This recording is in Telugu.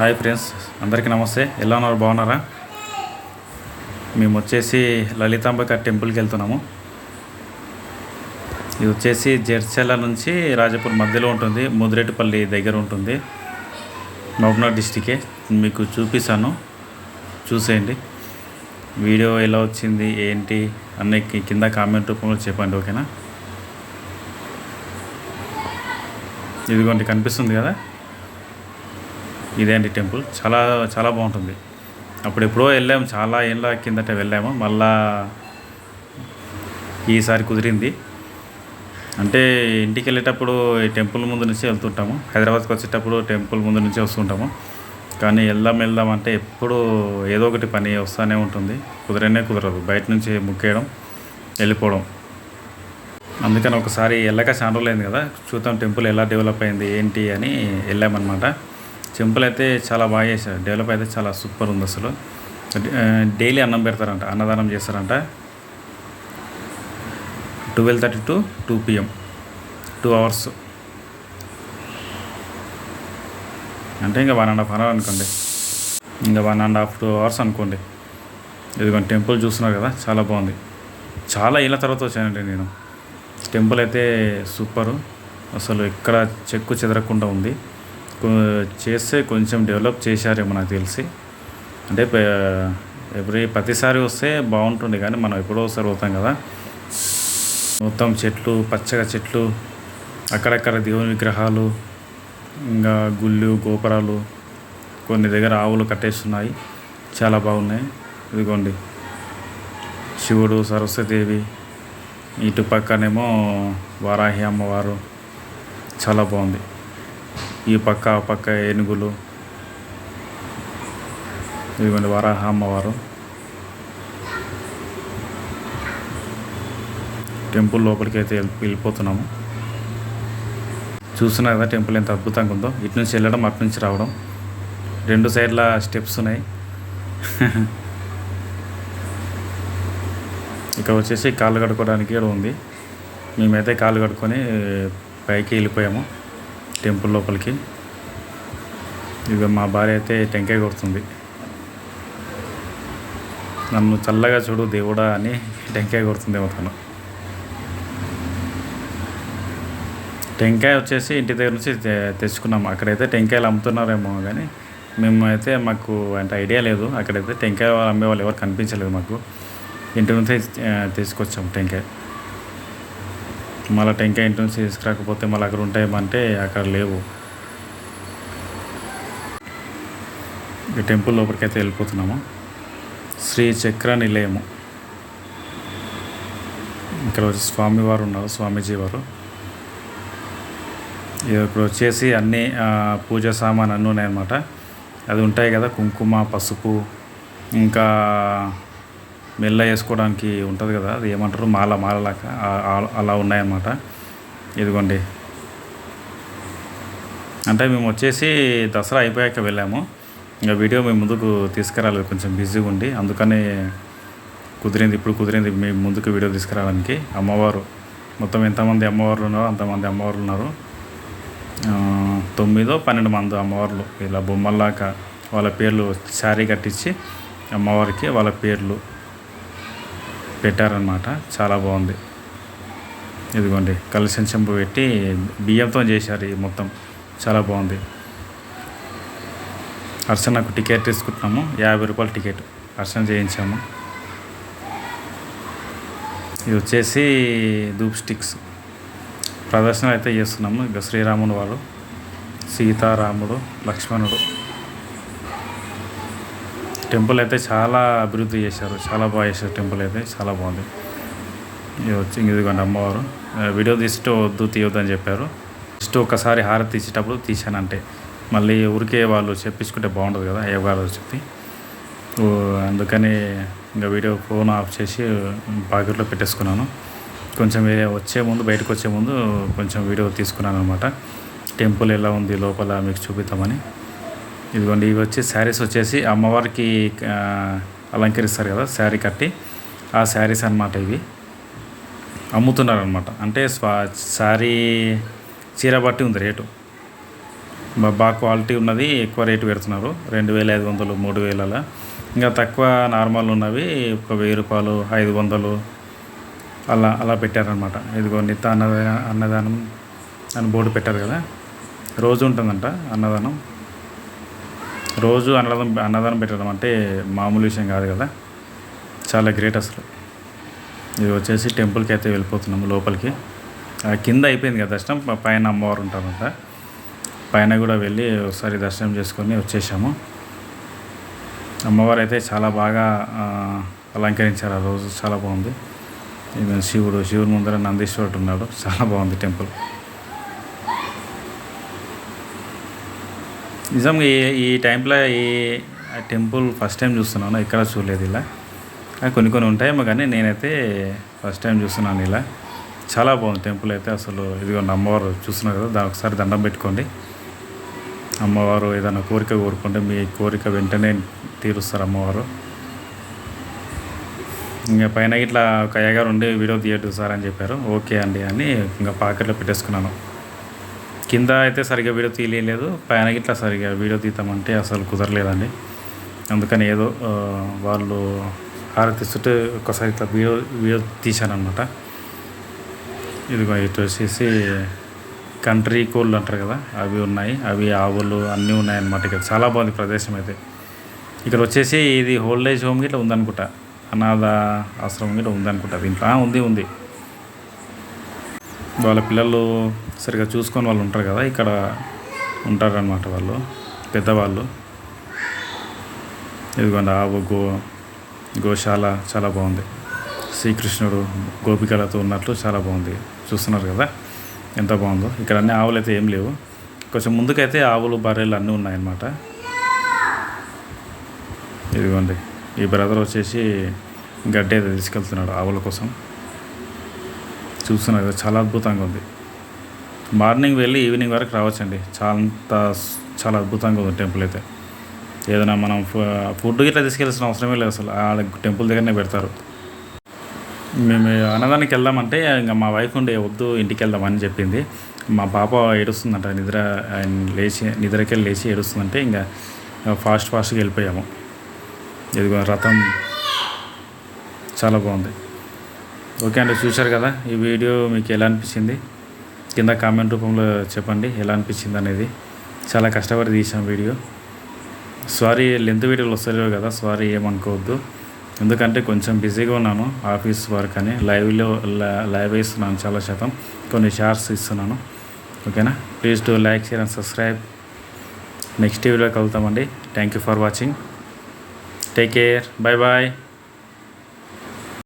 హాయ్ ఫ్రెండ్స్ అందరికీ నమస్తే. ఎలా ఉన్నారు? బాగున్నారా? మేము వచ్చేసి లలితాంబక టెంపుల్కి వెళ్తున్నాము. ఇది వచ్చేసి జెర్చల్ల నుంచి రాజపూర్ మధ్యలో ఉంటుంది. ముదిరేటిపల్లి దగ్గర ఉంటుంది. మహబూబ్నగర్ డిస్టికే మీకు చూపిస్తాను. చూసేయండి. వీడియో ఎలా వచ్చింది ఏంటి అన్నీ కింద కామెంట్ రూపంలో చెప్పండి ఓకేనా? ఇదిగోండి కనిపిస్తుంది కదా? ఇదే అండి టెంపుల్? చాలా చాలా బాగుంటుంది. అప్పుడు ఎప్పుడో వెళ్ళాము చాలా ఏళ్ళ కిందట వెళ్ళాము. మళ్ళా ఈసారి కుదిరింది. అంటే ఇంటికి వెళ్ళేటప్పుడు టెంపుల్ ముందు నుంచి వెళ్తుంటాము. హైదరాబాద్కి వచ్చేటప్పుడు టెంపుల్ ముందు నుంచి వస్తుంటాము. కానీ వెళ్దాం వెళ్దాం అంటే ఎప్పుడు ఏదో ఒకటి పని వస్తూనే ఉంటుంది. కుదరనే కుదరదు. బయట నుంచి ముక్కేయడం వెళ్ళిపోవడం. అందుకని ఒకసారి వెళ్ళక చాలా రోజులు కదా. చూద్దాం టెంపుల్ ఎలా డెవలప్ అయింది ఏంటి అని వెళ్ళామన్నమాట. టెంపుల్ అయితే చాలా బాగా చేశారు. డెవలప్ అయితే చాలా సూపర్ ఉంది అసలు. డైలీ అన్నం పెడతారంట అన్నదానం చేస్తారంట. Twelve thirty to two PM two hours. అంటే ఇంకా వన్ అండ్ హాఫ్ అవర్ అనుకోండి. ఇంకా one and half two hours అనుకోండి. ఇదిగోండి టెంపుల్ చూస్తున్నారు కదా చాలా బాగుంది. చాలా ఏళ్ళ తర్వాత వచ్చానండి నేను. టెంపుల్ అయితే సూపరు. అసలు ఎక్కడ చెక్కు చెదరకుండా ఉంది. చేస్తే కొంచెం డెవలప్ చేశారేమో నాకు తెలిసి. అంటే ఎవ్రీ ప్రతిసారి వస్తే బాగుంటుంది కానీ మనం ఎప్పుడో ఒకసారి పోతాం కదా. మొత్తం చెట్లు పచ్చగా చెట్లు అక్కడక్కడ దేవుని విగ్రహాలు ఇంకా గుళ్ళు గోపురాలు కొన్ని దగ్గర ఆవులు కట్టేస్తున్నాయి. చాలా బాగున్నాయి. ఇదిగోండి. శివుడు సరస్వతీదేవి ఇటు పక్కనేమో వారాహి అమ్మవారు. చాలా బాగుంది. ఈ పక్క ఆ పక్క ఏనుగులు ఇదిగోండి వరాహ అమ్మవారు. టెంపుల్ లోపలికి అయితే వెళ్ళి- వెళ్ళిపోతున్నాము. చూస్తున్నారు కదా టెంపుల్ ఎంత అద్భుతంగా ఉందో. ఇటు నుంచి వెళ్ళడం అటు నుంచి రావడం. రెండు సైడ్ల స్టెప్స్ ఉన్నాయి. ఇక్కడ వచ్చేసి కాళ్ళు కడుక్కోవడానికి కూడా ఉంది. మేమైతే కాళ్ళు కడుక్కొని పైకి వెళ్ళిపోయాము. టెంపుల్ లోపలికి. ఇక మా భార్య అయితే టెంకాయ కొడుతుంది. నన్ను చల్లగా చూడు దేవుడా అని టెంకాయ కొడుతుందేమో తను టెంకాయ వచ్చేసి ఇంటి దగ్గర నుంచి తెచ్చుకున్నాము అక్కడైతే టెంకాయలు అమ్ముతున్నారేమో కానీ మేము అయితే మాకు అంటే ఐడియా లేదు. అక్కడైతే టెంకాయ అమ్మే వాళ్ళు ఎవరు కనిపించలేదు మాకు. ఇంటి నుంచి ఆ, తీసుకొచ్చాం టెంకాయ. మళ్ళీ టెంకాయ ఇంటి నుంచి తీసుకురాకపోతే మళ్ళీ అక్కడ ఉంటాయేమంటే అక్కడ లేవు. ఈ టెంపుల్ లోపలికైతే వెళ్ళిపోతున్నాము. శ్రీ చక్ర నిలయము. ఇక్కడ వచ్చి స్వామివారు ఉన్నారు స్వామీజీ వారు. ఇప్పుడు వచ్చేసి అన్ని పూజ సామాన్ అన్నీ ఉన్నాయన్నమాట. అది ఉంటాయి కదా కుంకుమ పసుపు ఇంకా మెల్ల వేసుకోవడానికి ఉంటుంది కదా అది ఏమంటారు? మాల మాలలాగా అలా ఉన్నాయన్నమాట. ఇదిగోండి. అంటే మేము వచ్చేసి దసరా అయిపోయాక వెళ్ళాము. ఇంకా వీడియో మేము ముందుకు తీసుకురాలేదు కొంచెం బిజీగా ఉండి. అందుకనే కుదిరింది ఇప్పుడు కుదిరింది మేము ముందుకు వీడియో తీసుకురావడానికి. అమ్మవారు మొత్తం ఎంతమంది అమ్మవార్లు ఉన్నారో అంతమంది అమ్మవార్లు ఉన్నారు. తొమ్మిదో పన్నెండు మంది అమ్మవార్లు ఇలా బొమ్మల్లాగా వాళ్ళ పేర్లు శారీ కట్టించి అమ్మవారికి వాళ్ళ పేర్లు పెట్టారనమాట చాలా బాగుంది. ఇదిగోండి కలిసిన చెంపు పెట్టి బియ్యంతో చేశారు ఈ మొత్తం. చాలా బాగుంది. అర్చనకు టికెట్ తీసుకుంటున్నాము. యాభై రూపాయల టికెట్ అర్చన చేయించాము. ఇది వచ్చేసి ధూప్ స్టిక్స్. ప్రదర్శన అయితే చేస్తున్నాము. ఇక శ్రీరాముడు వారు. సీతారాముడు లక్ష్మణుడు. టెంపుల్ అయితే చాలా అభివృద్ధి చేశారు. చాలా బాగా చేశారు టెంపుల్ అయితే. చాలా బాగుంది. ఇది వచ్చి ఇదిగోండి అమ్మవారు. వీడియో తీస్తే వద్దు తీయొద్దు అని చెప్పారు. జస్ట్ ఒకసారి హారతి తీసేటప్పుడు తీశానంటే. మళ్ళీ ఊరికే వాళ్ళు చెప్పించుకుంటే బాగుండదు కదా అయ్యగారు చెప్పి. ఓ, అందుకని ఇంకా వీడియో ఫోన్ ఆఫ్ చేసి పాకెట్లో పెట్టేసుకున్నాను. కొంచెం వచ్చే ముందు బయటకు వచ్చే ముందు కొంచెం వీడియో తీసుకున్నాను అనమాట టెంపుల్ ఎలా ఉంది లోపల మీకు చూపిద్దామని. ఇదిగోండి ఇవి వచ్చి శారీస్ వచ్చేసి అమ్మవారికి అలంకరిస్తారు కదా శారీ కట్టి. ఆ శారీస్ అన్నమాట ఇవి. అమ్ముతున్నారు అనమాట అంటే స్వా శారీ చీర బట్టి ఉంది రేటు. బాగా క్వాలిటీ ఉన్నది ఎక్కువ రేటు పెడుతున్నారు. రెండు వేల ఐదు వందలు మూడు వేల ఇంకా తక్కువ నార్మల్ ఉన్నవి ఒక వెయ్యి రూపాయలు ఐదు వందలు అలా అలా పెట్టారనమాట ఇదిగో నిత్య అన్నదాన అన్నదానం అని బోర్డు పెట్టారు కదా. రోజు ఉంటుందంట అన్నదానం. రోజు అన్నదానం అన్నదానం పెట్టడం అంటే మామూలు విషయం కాదు కదా. చాలా గ్రేట్ అసలు. ఇది వచ్చేసి టెంపుల్కి అయితే వెళ్ళిపోతున్నాము లోపలికి. ఆ కింద అయిపోయింది కదా దర్శనం పైన అమ్మవారు ఉంటారంట. పైన కూడా వెళ్ళి ఒకసారి దర్శనం చేసుకొని వచ్చేసాము. అమ్మవారు అయితే చాలా బాగా అలంకరించారు ఆ రోజు. చాలా బాగుంది. శివుడు శివుడు ముందర నందీశ్వరుడు ఉన్నాడు. చాలా బాగుంది టెంపుల్. నిజంగా ఈ ఈ టైంలో ఈ టెంపుల్ ఫస్ట్ టైం చూస్తున్నాను. ఎక్కడ చూడలేదు ఇలా. కొన్ని కొన్ని ఉంటాయేమో కానీ నేనైతే ఫస్ట్ టైం చూస్తున్నాను ఇలా. చాలా బాగుంది టెంపుల్ అయితే అసలు. ఇదిగోండి అమ్మవారు చూస్తున్నారు కదా దాని ఒకసారి దండం పెట్టుకోండి. అమ్మవారు ఏదైనా కోరిక కోరుకుంటే మీ కోరిక వెంటనే తీరుస్తారు అమ్మవారు. ఇంకా పైన ఇట్లా ఒక అయ్యగారు ఉండి వీడియో తీయట్టు సార్ అని చెప్పారు. ఓకే అండి అని ఇంకా పాకెట్లో పెట్టేసుకున్నాను. కింద అయితే సరిగ్గా వీడియో తీయలేదు పైన ఇట్లా సరిగ్గా వీడియో తీతామంటే అసలు కుదరలేదండి. అందుకని ఏదో వాళ్ళు హారతిస్తుంటే ఒకసారి ఇట్లా వీడియో వీడియో తీశానమాట ఇదిగో ఇటు వచ్చేసి కంట్రీ కోళ్ళు అంటారు కదా అవి ఉన్నాయి. అవి ఆవులు అన్నీ ఉన్నాయి అన్నమాట ఇక్కడ. చాలా బాగుంది ప్రదేశం అయితే. ఇక్కడ వచ్చేసి ఇది ఓల్డ్ ఏజ్ హోమ్ గిట్లా ఉందనుకుంటా. అనాథ ఆశ్రమం గిట్లా ఉందనుకుంటా. దీంట్లో ఉంది ఉంది. వాళ్ళ పిల్లలు సరిగా చూసుకొని వాళ్ళు ఉంటారు కదా ఇక్కడ ఉంటారనమాట వాళ్ళు పెద్దవాళ్ళు. ఇదిగోండి ఆవు గో గోశాల చాలా బాగుంది. శ్రీకృష్ణుడు గోపికలతో ఉన్నట్లు చాలా బాగుంది. చూస్తున్నారు కదా ఎంత బాగుందో. ఇక్కడ అన్ని ఆవులు అయితే ఏం లేవు. కొంచెం ముందుకైతే ఆవులు బర్రెలు అన్నీ ఉన్నాయన్నమాట. ఇదిగోండి ఈ బ్రదర్ వచ్చేసి గడ్డి అయితే తీసుకెళ్తున్నాడు ఆవుల కోసం. చూస్తున్నారు కదా చాలా అద్భుతంగా ఉంది. మార్నింగ్ వెళ్ళి ఈవినింగ్ వరకు రావచ్చండి. చాలా చాలా అద్భుతంగా ఉంది టెంపుల్ అయితే. ఏదైనా మనం ఫుడ్ గిట్లా తీసుకెళ్ళాల్సిన అవసరమే లేదు అసలు. ఆ టెంపుల్ దగ్గరనే పెడతారు. మేము అన్నదానికి వెళ్దామంటే ఇంకా మా వైఫ్ ఉండే వద్దు ఇంటికి వెళ్దామని చెప్పింది. మా పాప ఏడుస్తుందంట నిద్ర ఆయన లేచి నిద్రకెళ్ళి లేచి ఏడుస్తుందంటే ఇంకా ఫాస్ట్ ఫాస్ట్గా వెళ్ళిపోయాము. ఇదిగో రథం. చాలా బాగుంది. ఓకే అండి చూశారు కదా ఈ వీడియో మీకు ఎలా అనిపించింది? కింద కామెంట్ రూపంలో చెప్పండి ఎలా అనిపించింది అనేది. చాలా కష్టపడి తీసాం వీడియో. సారీ లెంత్ వీడియోలు వస్తలేవు కదా సారీ ఏమనుకోవద్దు. ఎందుకంటే కొంచెం బిజీగా ఉన్నాను ఆఫీస్ వర్క్ అని. లైవ్లో లైవ్ ఇస్తున్నాను చాలా శాతం. కొన్ని షార్ట్స్ ఇస్తున్నాను. ఓకేనా? Please to like share and subscribe next వీడియోకి వెళ్తామండి thank you for watching take care bye bye